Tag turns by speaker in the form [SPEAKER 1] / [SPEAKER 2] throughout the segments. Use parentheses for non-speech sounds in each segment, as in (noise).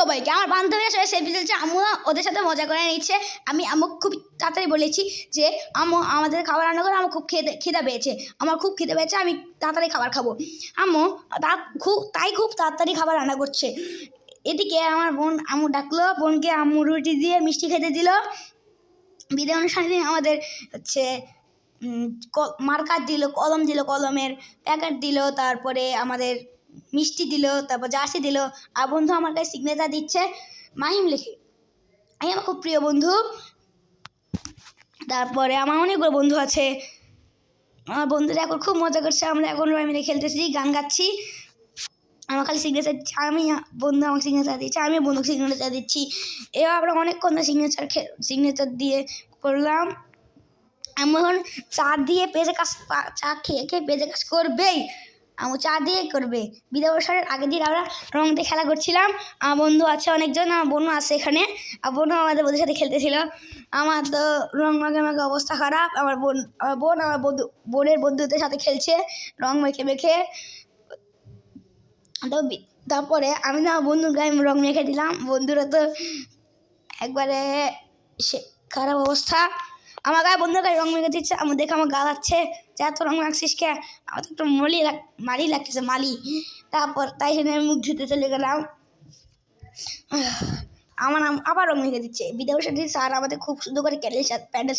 [SPEAKER 1] সবাইকে। আমার বান্ধবীরা সবাই সেলফি তুলছে আম্মু ওদের সাথে মজা করে নিচ্ছে। আমি, আম্মু খুব তাড়াতাড়ি বলেছি যে, আম্মু, আমাদের খাবার রান্না করে, আমার খুব খেতে খিদে পেয়েছে। আমার খুব খিদে পেয়েছে, আমি তাড়াতাড়ি খাবার খাব। আম্মু, তা খুব, তাই খুব তাড়াতাড়ি খাবার রান্না করছে। এদিকে আমার বোন, আম্মু ডাকলো, বোনকে আম্মু রুটি দিয়ে মিষ্টি খেতে দিল। বিদায় অনুষ্ঠানের দিন আমাদের হচ্ছে মার্কার দিল, কলম দিল, কলমের প্যাকেট দিল, তারপরে আমাদের মিষ্টি দিল, তারপর জার্সি দিল। আর বন্ধু আমার কাছে সিগনেচার দিচ্ছে মাহিম লিখে। এই আমার খুব প্রিয় বন্ধু। তারপরে আমার অনেকগুলো বন্ধু আছে। আমার বন্ধুরা এখন খুব মজা করছে। আমরা এখন মিলে খেলতেছি, গান গাচ্ছি। আমার খালি সিগনেচার দিচ্ছে। আমি বন্ধু আমাকে সিগনেচার দিচ্ছে, আমি বন্ধুকে সিগনেচার দিচ্ছি। এবার আমরা অনেকক্ষণ সিগনেচার সিগনেচার দিয়ে করলাম। আমি এখন চা দিয়ে পেঁচে কাজ চা খেয়ে খেয়ে পেঁচে কাজ করবেই। আমি চা দিয়ে করবে। বিদায় আগের দিন আমরা রং দিয়ে খেলা করছিলাম। আমার বন্ধু আছে অনেকজন, আমার বোনও আছে এখানে। আর বোনও আমাদের বন্ধুর সাথে খেলতেছিল। আমার তো রং মাখে মাখে অবস্থা খারাপ। আমার বোন আমার বোন, আমার বন্ধু, বোনের বন্ধুদের সাথে খেলছে রং মেখে মেখে। তো তারপরে আমি না বন্ধুর গায়ে রং মেখে দিলাম। বন্ধুরা তো একবারে সে খারাপ অবস্থা। আমার গায়ে বন্ধুর গায়ে রং মেখে দিচ্ছে, আমার দেখে আমার গা যাচ্ছে যে এত রং মাখছিস কে? আমার তো একটু মলি মালি লাগতেছে, মালি। তারপর তাই জন্য আমি মুখ ধুতে চলে গেলাম। (sighs) আমার নাম আবার রং মেখে দিচ্ছে। বিদ্যাভূষণ স্যার আমাদের খুব সুন্দর করে ক্যান্ডেল প্যান্ডেল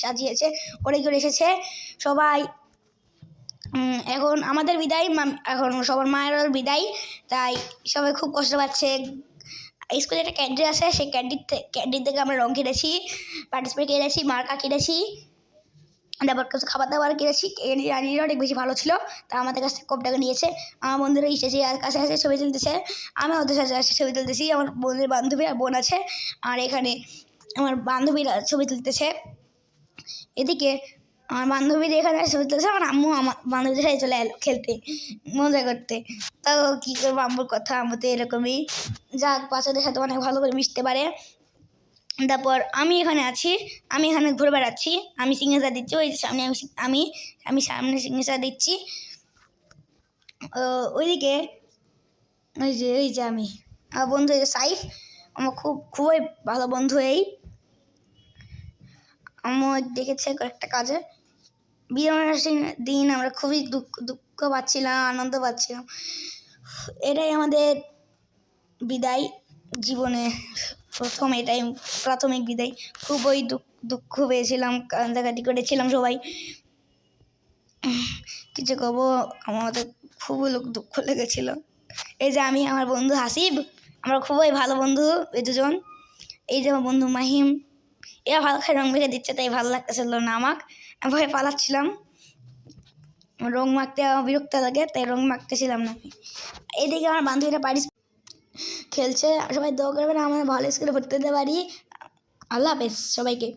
[SPEAKER 1] সাজিয়েছে ওরে করে এসেছে। সবাই এখন আমাদের বিদায় এখন সবার মায়ের বিদায়। তাই সবাই খুব কষ্ট পাচ্ছে। স্কুলে একটা ক্যান্টিন আছে, সেই ক্যান্টিন ক্যান্টিন থেকে আমরা রং কিনেছি পার্টিসিপেট কিনেছি মার্কার কিনেছি, তারপর কিছু খাবার দাবার কিনেছি রানিরা অনেক বেশি ভালো ছিল। তা আমাদের কাছ থেকে কম টাকা নিয়েছে। আমার বন্ধুরা এসেছে কাছে কাছে ছবি তুলতেছে, আমি ওদের সাথে আসে ছবি তুলতেছি। আমার বন্ধুর বান্ধবী আর বোন আছে, আর এখানে আমার বান্ধবীরা ছবি তুলতেছে। এদিকে আমার বান্ধবীদের এখানে ছবি তুলছে আমার আম্মু আমার বান্ধবীদের সাথে চলে এলো খেলতে, মজা করতে। তো কী করব, আম্মুর কথা, আম্মু তো এরকমই। যাক, বাচ্চাদের সাথে অনেক ভালো করে মিশতে পারে। তারপর আমি এখানে আছি, আমি এখানে ঘুরে বেড়াচ্ছি, আমি সিগনেচার দিচ্ছি, ওই সামনে আমি আমি আমি সামনে সিগনেচার দিচ্ছি। ওইদিকে, ওই যে ওই যে আমি। আমার বন্ধু সাইফ, আমার খুব, খুবই ভালো বন্ধু এই। আম্মু দেখেছে কয়েকটা কাজে বিয়ে অনুষ্ঠানের দিন আমরা খুবই দুঃখ দুঃখ পাচ্ছিলাম, আনন্দ পাচ্ছিলাম। এটাই আমাদের বিদায় জীবনে। প্রথম এটাই, প্রাথমিক বিদায়। খুবই দুঃখ পেয়েছিলাম, কান্দাকাটি করেছিলাম সবাই। কিছু কব আমাদের খুবই দুঃখ লেগেছিল। এই যে আমি, আমার বন্ধু হাসিব, আমরা খুবই ভালো বন্ধু, এই দুজন। এই যে আমার বন্ধু মাহিম এরা ভালো খায়, রং মেখে দিচ্ছে, তাই ভালো লাগতেছিল না আমাক। ভয়ে পালাচ্ছিলাম। রং মাখতে আমার বিরক্ত লাগে, তাই রং মাখতেছিলাম না এদিকে আমার বান্ধবীরা বাড়ি খেলছে, সবাই দোয়া করবেন আমাদের ভালো স্কুলে ভর্তি হতে পারি। আল্লাহ হাফেজ সবাইকে।